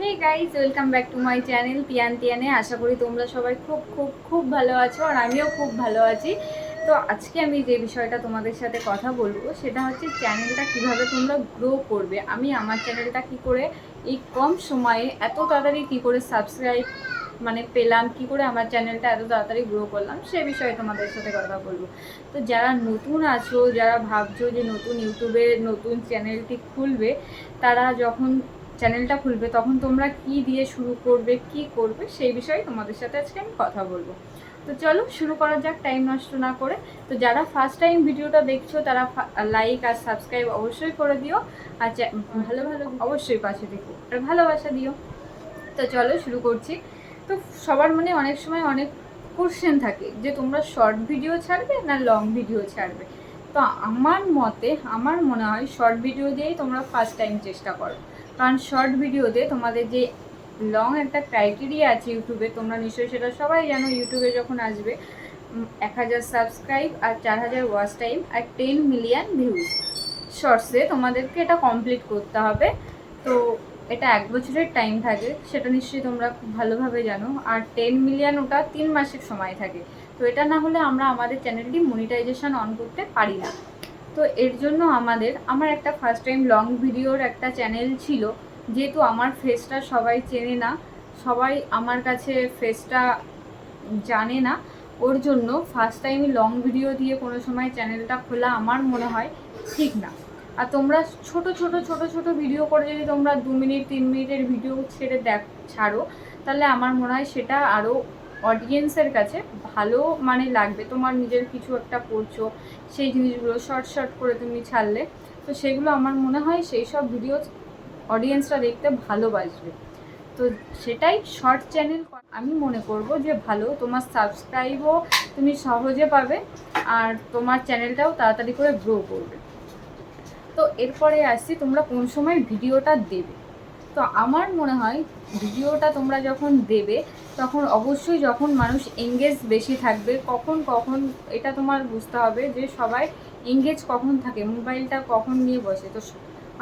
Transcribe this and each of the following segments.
Hey guys welcome back to my channel Tian তিয়ানে আশা করি তোমরা সবাই খুব খুব খুব ভালো আছো আর আমিও খুব ভালো আছি। তো আজকে আমি যে বিষয়টা তোমাদের সাথে কথা বলব, সেটা হচ্ছে চ্যানেলটা কীভাবে তোমরা গ্রো করবে। আমি আমার চ্যানেলটা কি করে, এই কম সময়ে এত তাড়াতাড়ি কি করে সাবস্ক্রাইব মানে পেলাম, কি করে আমার চ্যানেলটা এত তাড়াতাড়ি গ্রো করলাম, সে বিষয়ে তোমাদের সাথে কথা বলব। তো যারা নতুন আছো, যারা ভাবছ যে নতুন ইউটিউবে নতুন চ্যানেলটি খুলবে, তারা যখন চ্যানেলটা খুলবে, তখন তোমরা কি দিয়ে শুরু করবে, কি করবে, সেই বিষয়ে তোমাদের সাথে আজকে আমি কথা বলব। তো চলো শুরু করা যাক টাইম নষ্ট না করে। তো যারা ফার্স্ট টাইম ভিডিওটা দেখছ, তারা লাইক আর সাবস্ক্রাইব অবশ্যই করে দিও। আর ভালো ভালো অবশ্যই পাশে দেখো আর ভালোবাসা দিও। তো চলো শুরু করছি। তো সবার মনে অনেক সময় অনেক কোশ্চেন থাকে, যে তোমরা শর্ট ভিডিও ছাড়বে না লং ভিডিও ছাড়বে? তো আমার মতে, আমার মনে হয় শর্ট ভিডিও দিয়েই তোমরা ফার্স্ট টাইম চেষ্টা করো। কারণ শর্ট ভিডিওতে তোমাদের যে লং একটা ক্রাইটেরিয়া আছে ইউটিউবে তোমরা নিশ্চয়ই সেটা সবাই জানো ইউটিউবে যখন আসবে এক হাজার সাবস্ক্রাইব আর চার হাজার ওয়াচ টাইম আর টেন মিলিয়ন ভিউজ শর্টসে তোমাদেরকে এটা কমপ্লিট করতে হবে। তো এটা এক বছরের টাইম থাকে, সেটা নিশ্চয়ই তোমরা খুব ভালোভাবে জানো। আর টেন মিলিয়ন ওটা তিন মাসের সময় থাকে। তো এটা না হলে আমরা আমাদের চ্যানেলটি মনিটাইজেশন অন করতে পারি না। তো এর জন্য আমাদের, আমার একটা ফার্স্ট টাইম লং ভিডিওর একটা চ্যানেল ছিল, যেহেতু আমার ফেসটা সবাই চেনে না, সবাই আমার কাছে ফেসটা জানে না, ওর জন্য ফার্স্ট টাইম লং ভিডিও দিয়ে কোনো সময় চ্যানেলটা খোলা আমার মনে হয় ঠিক না। আর তোমরা ছোট ছোট ছোট ছোট ভিডিও করে যদি তোমরা দু মিনিট, তিন মিনিটের ভিডিও ছেড়ে দেখ, ছাড়ো, তাহলে আমার মনে হয় সেটা আরও অডিয়েন্সের কাছে ভালো মানে লাগবে। তোমার নিজের কিছু একটা করছ, সেই জিনিসগুলো শর্ট শর্ট করে তুমি ছাড়লে। তো সেগুলো আমার মনে হয় সেই সব ভিডিও অডিয়েন্সরা দেখতে ভালোবাসবে। তো সেটাই শর্ট চ্যানেল আমি মনে করব যে ভালো, তোমার সাবস্ক্রাইবও তুমি সহজে পাবে আর তোমার চ্যানেলটাও তাড়াতাড়ি করে গ্রো করবে। তো এরপরে আসছি তোমরা কোন সময় ভিডিওটা দেবে। তো আমার মনে হয় ভিডিওটা তোমরা যখন দেবে, তখন অবশ্যই যখন মানুষ এঙ্গেজ বেশি থাকবে, কখন কখন এটা তোমার বুঝতে হবে যে সবাই এঙ্গেজ কখন থাকে, মোবাইলটা কখন নিয়ে বসে। তো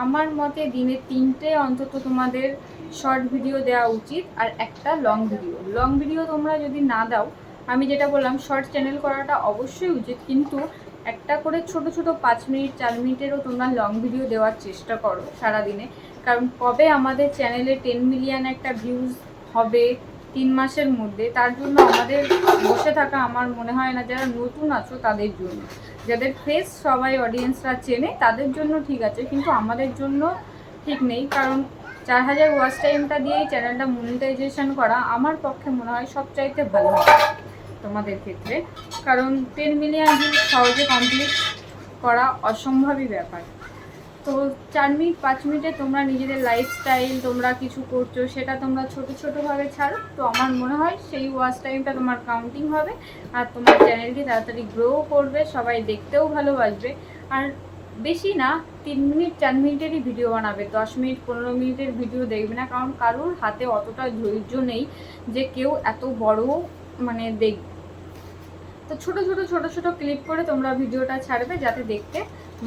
আমার মতে দিনে তিনটে অন্তত তোমাদের শর্ট ভিডিও দেওয়া উচিত আর একটা লং ভিডিও লং ভিডিও তোমরা যদি না দাও, আমি যেটা বললাম শর্ট চ্যানেল করাটা অবশ্যই উচিত। কিন্তু একটা করে ছোট ছোট পাঁচ মিনিট, চার মিনিটেরও তোমরা লং ভিডিও দেওয়ার চেষ্টা করো সারাদিনে। কারণ কবে আমাদের চ্যানেলে টেন মিলিয়ন একটা ভিউজ হবে তিন মাসের মধ্যে, তার জন্য আমাদের বসে থাকা আমার মনে হয় না যারা নতুন আছো তাদের জন্য। যাদের ফেস সবাই অডিয়েন্সরা চেনে, তাদের জন্য ঠিক আছে, কিন্তু আমাদের জন্য ঠিক নেই। কারণ চার হাজার ওয়াচ টাইমটা দিয়েই চ্যানেলটা মনিটাইজেশন করা আমার পক্ষে মনে হয় সবচাইতে ভালো। তোমাদের ক্ষেত্রে। কারণ টেন মিলিয়ন ভিউ সহজে কমপ্লিট করা অসম্ভবই ব্যাপার। তো চার মিনিট, পাঁচ মিনিটে তোমরা নিজেদের লাইফস্টাইল তোমরা কিছু করছ, সেটা তোমরা ছোটো, ছোটোভাবে ছাড়ো। তো আমার মনে হয় সেই ওয়াচ টাইমটা তোমার কাউন্টিং হবে আর তোমার চ্যানেলটি তাড়াতাড়ি গ্রো করবে, সবাই দেখতেও ভালোবাসবে। আর বেশি না, তিন মিনিট, চার মিনিটেরই ভিডিও বানাবে, দশ মিনিট, পনেরো মিনিটের ভিডিও দেখবে না, কারণ কারোর হাতে অতটা ধৈর্য নেই যে কেউ এত বড় মানে দেখবে তো ছোট ছোট ছোট ছোট ক্লিপ করে তোমরা ভিডিওটা ছাড়বে যাতে দেখতে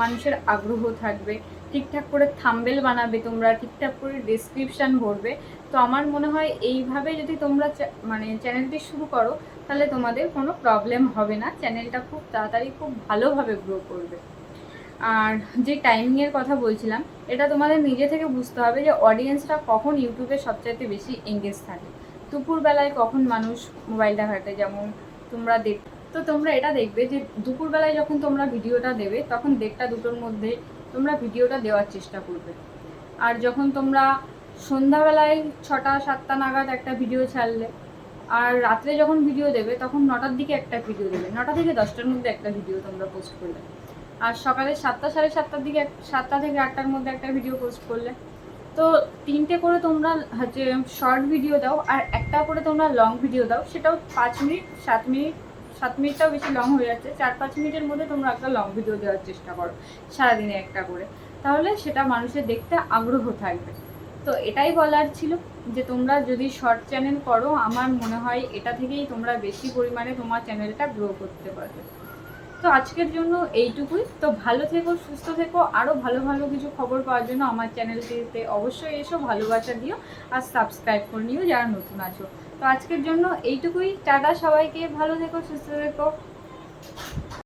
মানুষের আগ্রহ থাকবে। ঠিকঠাক করে থাম্বেল বানাবে তোমরা, ঠিকঠাক করে ডেসক্রিপশান ভরবে। তো আমার মনে হয় এইভাবে যদি তোমরা মানে চ্যানেলটি শুরু করো, তাহলে তোমাদের কোনো প্রবলেম হবে না। চ্যানেলটা খুব তাড়াতাড়ি খুব ভালোভাবে গ্রো করবে। আর যে টাইমিংয়ের কথা বলছিলাম, এটা তোমাদের নিজে থেকে বুঝতে হবে যে অডিয়েন্সটা কখন ইউটিউবে সবচাইতে বেশি এঙ্গেজ থাকে। দুপুরবেলায় কখন মানুষ মোবাইলটা ঘাটে? যেমন তোমরা দেখ, তো তোমরা এটা দেখবে যে দুপুরবেলায় যখন তোমরা ভিডিওটা দেবে, তখন দেড়টা দুটোর মধ্যে তোমরা ভিডিওটা দেওয়ার চেষ্টা করবে। আর যখন তোমরা সন্ধ্যাবেলায় ছটা, সাতটা নাগাদ একটা ভিডিও ছাড়লে, আর রাত্রে যখন ভিডিও দেবে, তখন নটার দিকে একটা ভিডিও দেবে। নটা থেকে দশটার মধ্যে একটা ভিডিও তোমরা পোস্ট করলে। আর সকালে সাতটা, সাড়ে সাতটার দিকে সাতটা থেকে আটটার মধ্যে একটা ভিডিও পোস্ট করলে তো তিনটে করে তোমরা হচ্ছে শর্ট ভিডিও দাও, আর একটা করে তোমরা লং ভিডিও দাও। সেটাও পাঁচ মিনিট, সাত মিনিট, সাত মিনিটটাও বেশি লং হয়ে যাচ্ছে। চার পাঁচ মিনিটের মধ্যে তোমরা একটা লং ভিডিও দেওয়ার চেষ্টা করো, সারাদিনে একটা করে। তাহলে সেটা মানুষের দেখতে আগ্রহ থাকবে। তো এটাই বলার ছিল যে তোমরা যদি শর্ট চ্যানেল করো, আমার মনে হয় এটা থেকেই তোমরা বেশি পরিমাণে তোমার চ্যানেলটা গ্রো করতে পারবে। তো আজকের জন্য এইটুকুই। তো ভালো থেকো, সুস্থ থেকো আরও ভালো ভালো কিছু খবর পাওয়ার জন্য আমার চ্যানেলটিতে অবশ্যই এসো, ভালোবাসা দিও আর সাবস্ক্রাইব করে নিও যারা নতুন আছো। তো আজকের জন্য এইটুকুই। টাটা সবাইকে, ভালো থেকো, সুস্থ থেকো।